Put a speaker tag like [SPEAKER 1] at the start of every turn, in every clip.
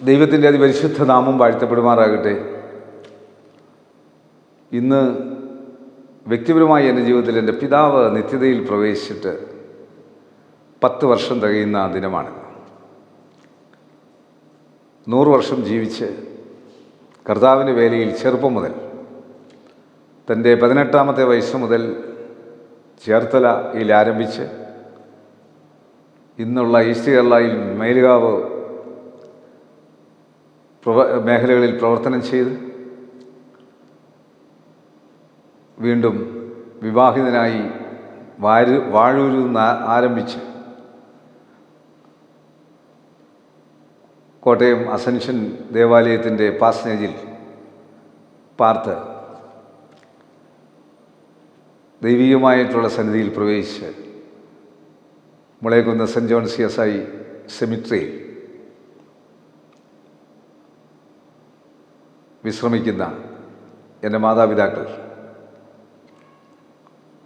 [SPEAKER 1] ദൈവത്തിന്റെ അതിപരിശുദ്ധ നാമം വാഴ്ത്തപ്പെടുമാറാകട്ടെ. ഇന്ന് വ്യക്തിപരമായി എന്റെ ജീവിതത്തിൽ എന്റെ പിതാവ് നിത്യതയിൽ പ്രവേശിച്ചിട്ട് പത്ത് വർഷം തികയുന്ന ദിനമാണ് നൂറ് വർഷം ജീവിച്ച് കർത്താവിന്റെ വേലയിൽ ചെറുപ്പം മുതൽ തന്റെ പതിനെട്ടാമത്തെ വയസ്സ് മുതൽ ചേർത്തലയിൽ ആരംഭിച്ച് ഇന്നുള്ള ഈസ്റ്റ് കേരളയിൽ മേലുകാവ് മേഖലകളിൽ പ്രവർത്തനം ചെയ്ത് വീണ്ടും വിവാഹിതനായി വാരു വാഴൂരിൽ നിന്ന് ആരംഭിച്ച് കോട്ടയം അസൻഷൻ ദേവാലയത്തിന്റെ പാസ്നേജിൽ പാർത്ത് ദൈവികമായിട്ടുള്ള സന്നിധിയിൽ പ്രവേശിച്ച് മുളയക്കുന്ന saint John C S I സെമിട്രിയിൽ വിശ്രമിക്കുന്ന എന്റെ മാതാപിതാക്കൾ.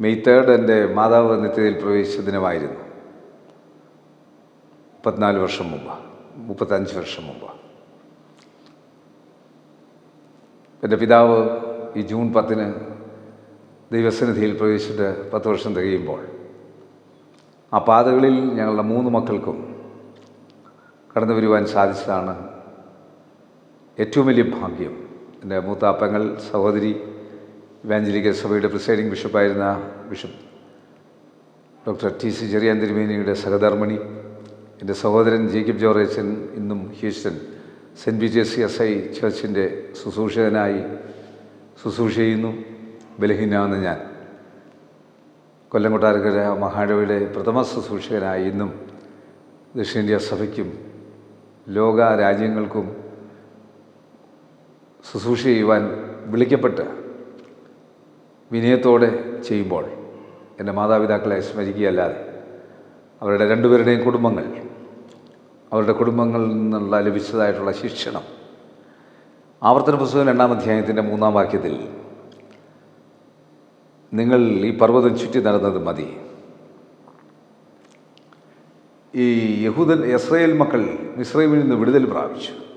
[SPEAKER 1] മെയ് തേർഡ് എന്റെ മാതാവ് നിത്യതയിൽ പ്രവേശിച്ച ദിനമായിരുന്നു. മുപ്പത്തിനാല് വർഷം മുമ്പ് മുപ്പത്തഞ്ച് വർഷം മുമ്പ്. എന്റെ പിതാവ് ഈ ജൂൺ പത്തിന് ദൈവസന്നിധിയിൽ പ്രവേശിച്ചിട്ട് പത്ത് വർഷം തികയുമ്പോൾ ആ പാതകളിൽ ഞങ്ങളുടെ മൂന്ന് മക്കൾക്കും കടന്നു വരുവാൻ സാധിച്ചതാണ് ഏറ്റവും വലിയ ഭാഗ്യം. എന്റെ മൂത്താപ്പങ്ങൾ സഹോദരി ഇവാഞ്ചലിക്കൽ സഭയുടെ presiding ബിഷപ്പായിരുന്ന bishop doctor T C Cherian തിരുമേനിയുടെ സഹധർമ്മിണി എന്റെ സഹോദരൻ ജേക്കബ് ജോറേച്ചൻ ഇന്നും Houston saint Peter's S I ചർച്ചിന്റെ ശുശ്രൂഷകനായി ശുശ്രൂഷ ചെയ്യുന്നു. ബലഹീനാവുന്ന ഞാൻ. കൊല്ലം കൊട്ടാരക്കര മഹാഡവയുടെ പ്രഥമ ശുശ്രൂഷകനായി ഇന്നും ദക്ഷിണേന്ത്യ സഭയ്ക്കും ലോക രാജ്യങ്ങൾക്കും ശുശ്രൂഷ ചെയ്യുവാൻ വിളിക്കപ്പെട്ട് വിനയത്തോടെ ചെയ്യുമ്പോൾ എന്റെ മാതാപിതാക്കളെ സ്മരിക്കുകയല്ലാതെ അവരുടെ രണ്ടുപേരുടെയും കുടുംബങ്ങൾ അവരുടെ കുടുംബങ്ങളിൽ നിന്നുള്ള ലഭിച്ചതായിട്ടുള്ള ശിക്ഷണം. ആവർത്തന പുസ്തകം രണ്ടാം അധ്യായത്തിന്റെ മൂന്നാം വാക്യത്തിൽ നിങ്ങൾ ഈ പർവതം ചുറ്റി നടന്നത് മതി. ഈ യഹൂദൻ ഇസ്രയേൽ മക്കൾ ഇസ്രയേലിൽ നിന്ന് വിടുതൽ പ്രാപിച്ചു.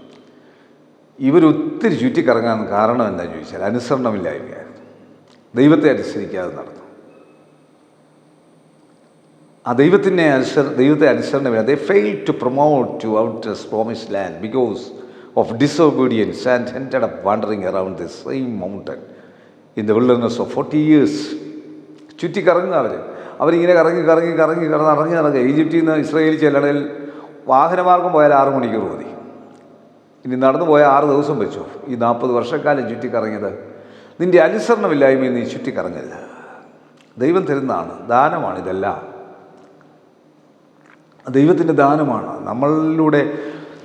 [SPEAKER 1] ഇവരൊത്തിരി ചുറ്റിക്കറങ്ങാൻ കാരണം എന്താണെന്ന് ചോദിച്ചാൽ അനുസരണമില്ലായ്മയായിരുന്നു. ദൈവത്തെ അനുസരിക്കാതെ നടന്നു. ആ ദൈവത്തിനെ അനുസര ദൈവത്തെ അനുസരണമില്ല they fail to promote to out promise land because of disobedience and ended up wandering around the same mountain in the wilderness of forty years ചുറ്റിക്കറങ്ങുക അവർ അവരിങ്ങനെ കറങ്ങി കറങ്ങി കറങ്ങി കറങ്ങി ഇറങ്ങി ഇറങ്ങുക ഈജിപ്തിൽ നിന്ന് ഇസ്രയേലിൽ ചെല്ലണയിൽ വാഹനമാർഗം പോയാൽ ആറ് മണിക്കൂർ മതി. ഇനി നടന്നു പോയ ആറ് ദിവസം വെച്ചു. ഈ നാൽപ്പത് വർഷക്കാലം ചുറ്റിക്കറങ്ങിയത്. നിന്റെ അനുസരണമില്ലായ്മ നീ ചുറ്റിക്കറങ്ങരുത്. ദൈവം തരുന്നതാണ് ദാനമാണ് ഇതെല്ലാം. ദൈവത്തിന്റെ ദാനമാണ്. നമ്മളിലൂടെ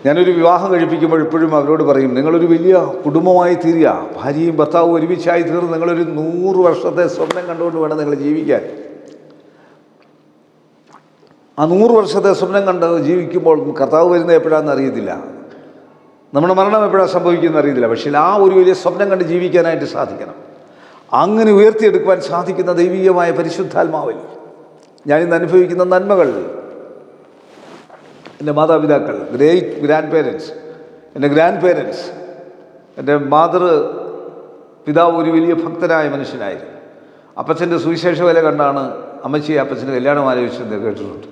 [SPEAKER 1] ഞാനൊരു വിവാഹം കഴിപ്പിക്കുമ്പോൾ എപ്പോഴും അവരോട് പറയും നിങ്ങളൊരു വലിയ കുടുംബമായി തീരുക. ഭാര്യയും ഭർത്താവും ഒരുമിച്ചായി തീർന്ന് നിങ്ങളൊരു നൂറ് വർഷത്തെ സ്വപ്നം കണ്ടുകൊണ്ട് വേണം നിങ്ങൾ ജീവിക്കാൻ. ആ നൂറ് വർഷത്തെ സ്വപ്നം കണ്ട് ജീവിക്കുമ്പോൾ കർത്താവ് വരുന്നത് എപ്പോഴാണെന്ന് അറിയത്തില്ല. നമ്മുടെ മരണം എപ്പോഴാണ് സംഭവിക്കുന്നത് അറിയത്തില്ല. പക്ഷേ ആ ഒരു വലിയ സ്വപ്നം കണ്ട് ജീവിക്കാനായിട്ട് സാധിക്കണം. അങ്ങനെ ഉയർത്തിയെടുക്കുവാൻ സാധിക്കുന്ന ദൈവീയമായ പരിശുദ്ധാത്മാവിൽ ഇന്ന് അനുഭവിക്കുന്ന നന്മകൾ. എന്റെ മാതാപിതാക്കൾ ഗ്രേറ്റ് ഗ്രാൻഡ് പേരൻസ് എന്റെ ഗ്രാൻഡ് പേരൻസ് എന്റെ മാതൃ പിതാവ് ഒരു വലിയ ഭക്തനായ മനുഷ്യനായിരുന്നു. അപ്പച്ചന്റെ സുവിശേഷ വില കണ്ടാണ് അമ്മച്ചി അപ്പച്ചന്റെ കല്യാണം ആലോചിച്ചത് കേട്ടിട്ടുണ്ട്.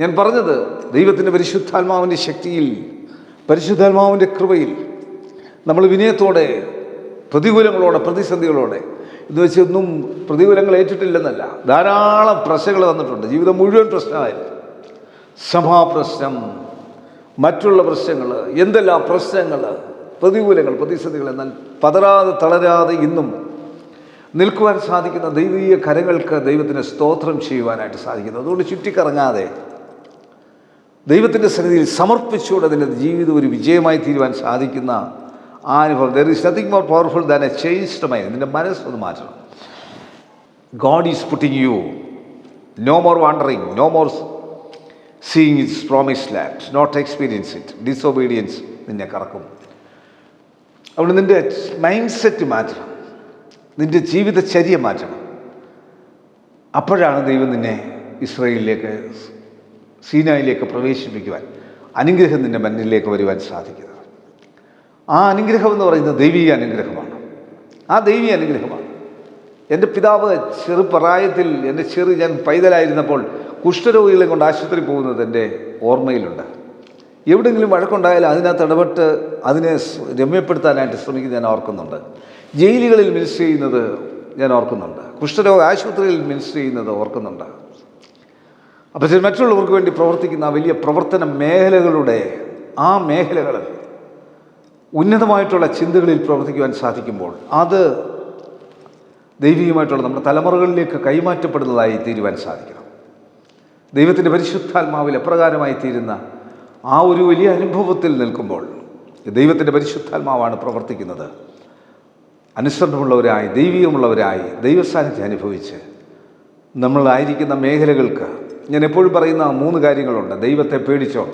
[SPEAKER 1] ഞാൻ പറഞ്ഞത് ദൈവത്തിന്റെ പരിശുദ്ധാത്മാവിന്റെ ശക്തിയിൽ പരിശുദ്ധാത്മാവിന്റെ കൃപയിൽ നമ്മൾ വിനയത്തോടെ പ്രതികൂലങ്ങളോടെ പ്രതിസന്ധികളോടെ എന്ന് വെച്ചൊന്നും പ്രതികൂലങ്ങൾ ഏറ്റിട്ടില്ലെന്നല്ല. ധാരാളം പ്രശ്നങ്ങൾ വന്നിട്ടുണ്ട്. ജീവിതം മുഴുവൻ പ്രശ്നമായിരുന്നു സഭാപ്രശ്നം മറ്റുള്ള പ്രശ്നങ്ങൾ എന്തെല്ലാം പ്രശ്നങ്ങൾ പ്രതികൂലങ്ങൾ പ്രതിസന്ധികൾ എന്നാൽ പതറാതെ തളരാതെ ഇന്നും നിൽക്കുവാൻ സാധിക്കുന്ന ദൈവീയ കരങ്ങൾക്ക് ദൈവത്തിന് സ്തോത്രം ചെയ്യുവാനായിട്ട് സാധിക്കുന്നു. അതുകൊണ്ട് ചുറ്റിക്കറങ്ങാതെ ദൈവത്തിന്റെ സന്നിധിയിൽ സമർപ്പിച്ചുകൊണ്ട് അതിന്റെ ജീവിതം ഒരു വിജയമായി തീരുവാൻ സാധിക്കുന്ന ആ അനുഭവം there is nothing more powerful than a changed mind നിന്റെ മനസ്സൊന്ന് മാറ്റണം. God is putting you no more wandering no more seeing it's promise land not experience it disobedience നിന്നെ കറക്കും. അവിടെ നിന്റെ മൈൻഡ് സെറ്റ് മാറ്റണം. നിന്റെ ജീവിതചര്യ മാറ്റണം. അപ്പോഴാണ് ദൈവം നിന്നെ ഇസ്രയേലിലേക്ക് സീനായിലേക്ക് പ്രവേശിപ്പിക്കുവാൻ അനുഗ്രഹം നിന്റെ മണ്ണിലേക്ക് വരുവാൻ സാധിക്കുന്നത്. ആ അനുഗ്രഹം എന്ന് പറയുന്നത് ദൈവീയ അനുഗ്രഹമാണ്. ആ ദൈവീയ അനുഗ്രഹമാണ്. എന്റെ പിതാവ് ചെറുപ്രായത്തിൽ എന്റെ ചെറു ഞാൻ പൈതലായിരുന്നപ്പോൾ കുഷ്ഠരോഗികളെ കൊണ്ട് ആശുപത്രി പോകുന്നത് എന്റെ ഓർമ്മയിലുണ്ട്. എവിടെയെങ്കിലും വഴക്കുണ്ടായാലും അതിനകത്ത് ഇടപെട്ട് അതിനെ രമ്യപ്പെടുത്താനായിട്ട് ശ്രമിക്കുന്നത് ഞാൻ ഓർക്കുന്നുണ്ട്. ജയിലുകളിൽ മിനിസ്റ്റർ ചെയ്യുന്നത് ഞാൻ ഓർക്കുന്നുണ്ട്. കുഷ്ഠരോഗ ആശുപത്രിയിൽ മിനിസ്റ്റർ ചെയ്യുന്നത് ഓർക്കുന്നുണ്ട്. അപ്പോൾ ശരി മറ്റുള്ളവർക്ക് വേണ്ടി പ്രവർത്തിക്കുന്ന വലിയ പ്രവർത്തന മേഖലകളുടെ ആ മേഖലകൾ ഉന്നതമായിട്ടുള്ള ചിന്തകളിൽ പ്രവർത്തിക്കുവാൻ സാധിക്കുമ്പോൾ അത് ദൈവികമായിട്ടുള്ള നമ്മുടെ തലമുറകളിലേക്ക് കൈമാറ്റപ്പെടുന്നതായി തീരുവാൻ സാധിക്കണം. ദൈവത്തിന്റെ പരിശുദ്ധാത്മാവിൽ എപ്രകാരമായി തീരുന്ന ആ ഒരു വലിയ അനുഭവത്തിൽ നിൽക്കുമ്പോൾ ദൈവത്തിന്റെ പരിശുദ്ധാത്മാവാണ് പ്രവർത്തിക്കുന്നത്. അനുസരണമുള്ളവരായി ദൈവികമുള്ളവരായി ദൈവസാന്നിധ്യം അനുഭവിച്ച് നമ്മളായിരിക്കുന്ന മേഖലകൾക്ക് ഞാൻ എപ്പോഴും പറയുന്ന മൂന്ന് കാര്യങ്ങളുണ്ട്. ദൈവത്തെ പേടിച്ചോ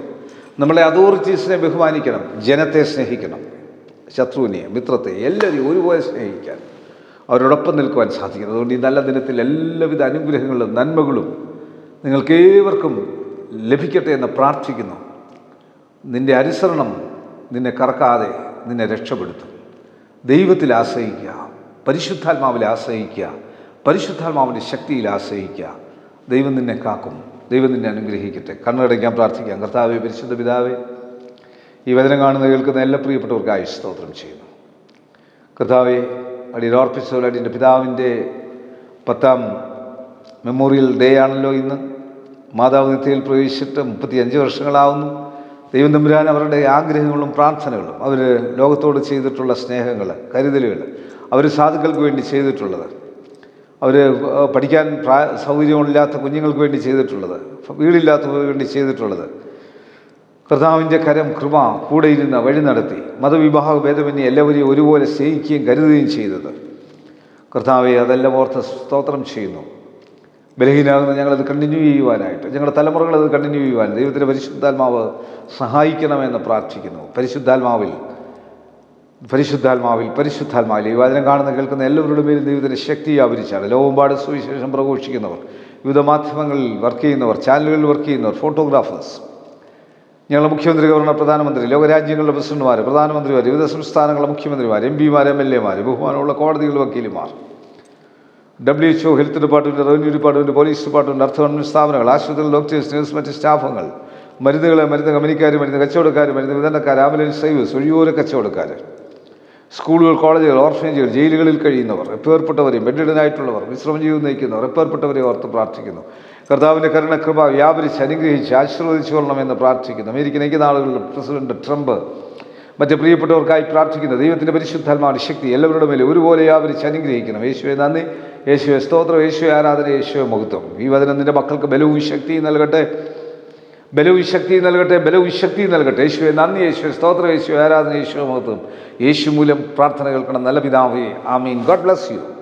[SPEAKER 1] നമ്മളെ അതോറിറ്റീസിനെ ബഹുമാനിക്കണം. ജനത്തെ സ്നേഹിക്കണം. ശത്രുവിനെ മിത്രത്തെ എല്ലാവരെയും ഒരുപോലെ സ്നേഹിക്കാൻ അവരോടൊപ്പം നിൽക്കുവാൻ സാധിക്കുന്നത് അതുകൊണ്ട് ഈ നല്ല ദിനത്തിൽ എല്ലാവിധ അനുഗ്രഹങ്ങളും നന്മകളും നിങ്ങൾക്കേവർക്കും ലഭിക്കട്ടെ എന്ന് പ്രാർത്ഥിക്കുന്നു. നിന്റെ അനുസരണം നിന്നെ കറക്കാതെ നിന്നെ രക്ഷപ്പെടുത്തും. ദൈവത്തിൽ ആശ്രയിക്കുക പരിശുദ്ധാത്മാവിൽ ആശ്രയിക്കുക പരിശുദ്ധാത്മാവിന്റെ ശക്തിയിൽ ആശ്രയിക്കുക. ദൈവം നിന്നെ കാക്കും. ദൈവം നിന്നെ അനുഗ്രഹിക്കട്ടെ. കണ്ണടയ്ക്കാൻ പ്രാർത്ഥിക്കാം. കർത്താവെ പരിശുദ്ധ പിതാവേ ഈ വചനം കാണുന്ന കേൾക്കുന്ന എല്ലാ പ്രിയപ്പെട്ടവർക്കായി സ്തോത്രം ചെയ്യുന്നു. കർത്താവെ അടിയിൽ ഓർപ്പിച്ചതുപോലെ അടിയുടെ പിതാവിന്റെ പത്താം മെമ്മോറിയൽ ഡേ ആണല്ലോ ഇന്ന്. മാതാവ് നിത്യയിൽ പ്രവേശിച്ചിട്ട് മുപ്പത്തി അഞ്ച് വർഷങ്ങളാവുന്നു. ദൈവം തമ്പുരാൻ അവരുടെ ആഗ്രഹങ്ങളും പ്രാർത്ഥനകളും അവർ ലോകത്തോട് ചെയ്തിട്ടുള്ള സ്നേഹങ്ങൾ കരുതലുകൾ അവർ സാധുക്കൾക്ക് വേണ്ടി ചെയ്തിട്ടുള്ളത് അവർ പഠിക്കാൻ പ്രാ സൗകര്യമില്ലാത്ത കുഞ്ഞുങ്ങൾക്ക് വേണ്ടി ചെയ്തിട്ടുള്ളത് വീടില്ലാത്തവർക്ക് വേണ്ടി ചെയ്തിട്ടുള്ളത്. കർത്താവിന്റെ കരം കൃപ കൂടെ ഇരുന്ന് വഴി നടത്തി മതവിഭാഗ ഭേദമന്യേ എല്ലാവരെയും ഒരുപോലെ സ്നേഹിക്കുകയും കരുതുകയും ചെയ്തത്. കർത്താവെ അതെല്ലാം ഓർത്ത് സ്തോത്രം ചെയ്യുന്നു. ബലഹീനാകുന്ന ഞങ്ങളത് കണ്ടിന്യൂ ചെയ്യുവാനായിട്ട് ഞങ്ങളുടെ തലമുറകളത് കണ്ടിന്യൂ ചെയ്യുവാൻ ദൈവത്തിന്റെ പരിശുദ്ധാത്മാവ് സഹായിക്കണമെന്ന് പ്രാർത്ഥിക്കുന്നു. പരിശുദ്ധാത്മാവിൽ പരിശുദ്ധാത്മാവിൽ പരിശുദ്ധാത്മാവിൽ ഈ വചനം കാണുന്ന കേൾക്കുന്ന എല്ലാവരുടെ മേലും ദൈവത്തിന്റെ ശക്തി വ്യാപരിച്ചാണ് ലോകമ്പാട് സുവിശേഷം പ്രഘോഷിക്കുന്നവർ വിവിധ മാധ്യമങ്ങളിൽ വർക്ക് ചെയ്യുന്നവർ ചാനലുകളിൽ വർക്ക് ചെയ്യുന്നവർ ഫോട്ടോഗ്രാഫേഴ്സ് ഞങ്ങളുടെ മുഖ്യമന്ത്രി ഗവർണർ പ്രധാനമന്ത്രി ലോകരാജ്യങ്ങളുടെ പ്രസിഡന്റുമാർ പ്രധാനമന്ത്രിമാർ വിവിധ സംസ്ഥാനങ്ങളുടെ മുഖ്യമന്ത്രിമാർ എം പിമാർ എം എൽ എമാർ ബഹുമാനമുള്ള കോടതികളുടെ വക്കീലുമാർ. W H O health department revenue department police department അർത്ഥ ഗവൺമെന്റ് സ്ഥാപനങ്ങൾ ആശുപത്രികൾ ഡോക്ടേഴ്സ് നേഴ്സ് മറ്റ് സ്റ്റാഫുകൾ മരുന്നുകൾ മരുന്ന് കമ്പനിക്കാർ മരുന്ന് കച്ചവടക്കാർ മരുന്ന് വിതരണക്കാർ ആംബുലൻസ് സർവീസ് ഒഴിയോര കച്ചവടക്കാർ സ്കൂളുകൾ കോളേജുകൾ ഓർഫനേജുകൾ ജയിലുകളിൽ കഴിയുന്നവർ എപ്പേർപ്പെട്ടവരെയും ബെഡിഡനായിട്ടുള്ളവർ വിശ്രമം ജീവിതം നയിക്കുന്നവർ എപ്പേർപ്പെട്ടവരെ ഓർത്ത് പ്രാർത്ഥിക്കുന്നു. കർത്താവിന്റെ കരുണകൃപ വ്യാപരിച്ച് അനുഗ്രഹിച്ച് ആശീർവദിച്ചു കൊള്ളണമെന്ന് പ്രാർത്ഥിക്കുന്നു. അമേരിക്കൻ ഐക്യനാടുകളുടെ പ്രസിഡന്റ് ട്രംപ് മറ്റ് പ്രിയപ്പെട്ടവർക്കായി പ്രാർത്ഥിക്കുന്നു ദൈവത്തിന്റെ പരിശുദ്ധാത്മാവിന്റെ ശക്തി എല്ലാവരുടെ മേലും ഒരുപോലെ വ്യാപരിച്ച് അനുഗ്രഹിക്കണം യേശുവെ നന്ദി. യേശുവെ സ്തോത്രം. യേശുവെ ആരാധന. യേശുവെ മഹത്വം. ഈ വചനം നിന്റെ മക്കൾക്ക് ബലവും ശക്തിയും നൽകട്ടെ. ബലവും ശക്തി നൽകട്ടെ ബലവും ശക്തി നൽകട്ടെ. യേശുവെ നന്ദി യേശു സ്തോത്ര യേശു ആരാധന യേശു മഹത്വം. യേശു മൂലം പ്രാർത്ഥന കേൾക്കണം. നല്ല പിതാവേ ആമീൻ. God bless you.